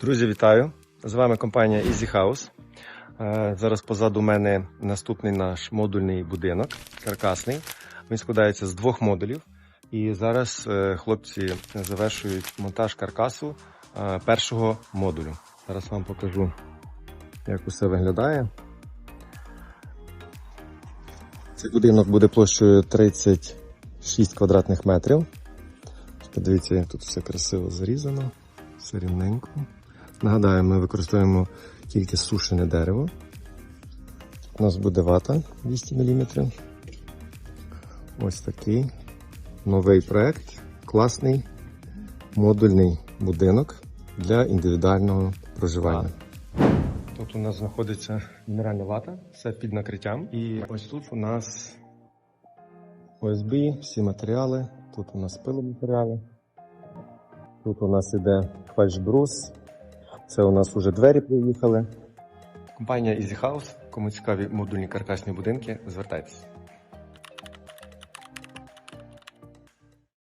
Друзі, вітаю! З вами компанія Easy House. Е, Зараз позаду мене наступний наш модульний будинок, каркасний. Він складається з двох модулів. І зараз е, хлопці завершують монтаж каркасу е, першого модулю. Зараз вам покажу, як усе виглядає. Цей будинок буде площею 36 квадратних метрів. Подивіться, як тут все красиво зарізано, все рівненько. Нагадаю, ми використовуємо тільки сушене дерево. У нас буде вата 200 мм. Ось такий новий проект. Класний модульний будинок для індивідуального проживання. Тут у нас знаходиться мінеральна вата, все під накриттям. І ось тут у нас ОСБ, всі матеріали. Тут у нас пиломатеріали. Тут у нас іде фальшбрус. Це у нас уже двері приїхали. Компанія Easy House. Кому цікаві модульні каркасні будинки, звертайтеся.